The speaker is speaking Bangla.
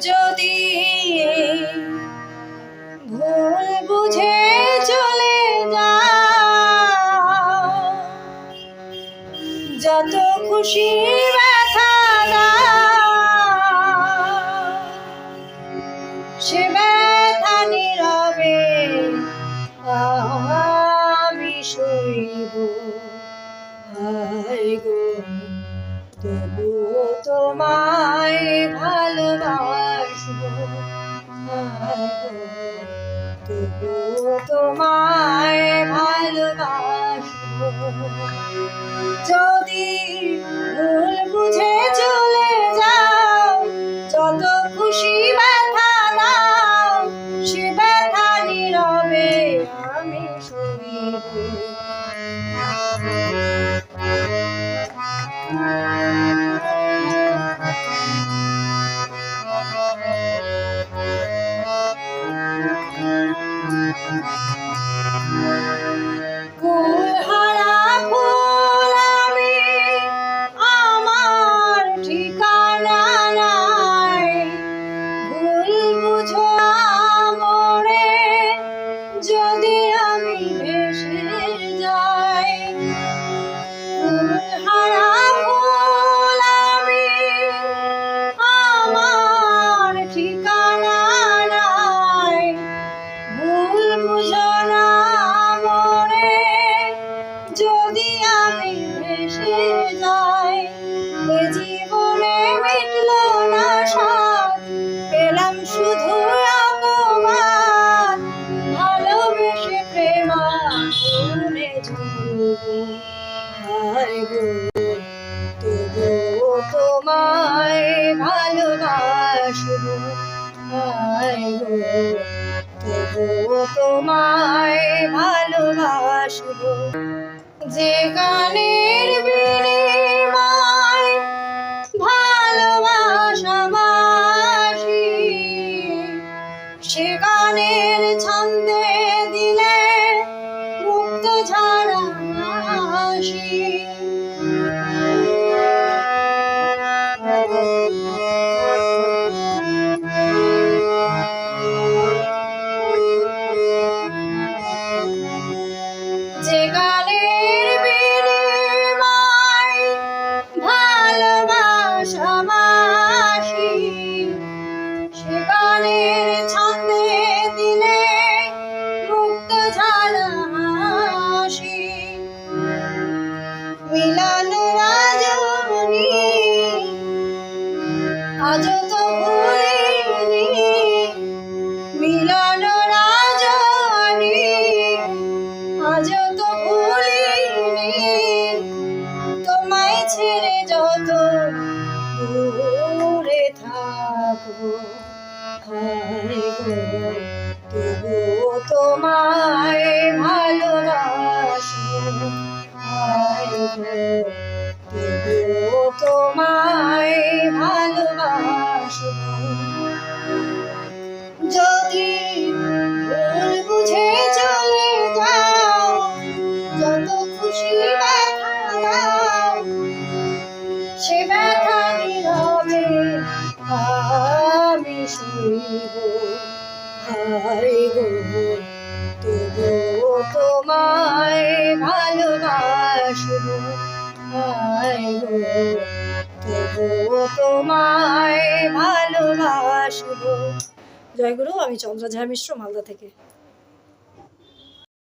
যদি ভুল বুঝে চলে যত খুশি ব্যথা তোমায় ভালোবাসবো গো, তবুও তোমায় যদি আমি ভেসে যাই, এ জীবনে মিটল না স্বাদ পেলাম শুধু অপমান, ভালোবেসে প্রেম তবুও তোমায় ভালোবাসবো ভালোবাসবো। যে গানের বিনিময় ভালোবাসা বাসি সে গানের ছন্দে তোমায় ভালোবাসবো তবুও তোমায় জয়গুরু আমি চন্দ্রা ঝা মিশ্র মালদা থেকে।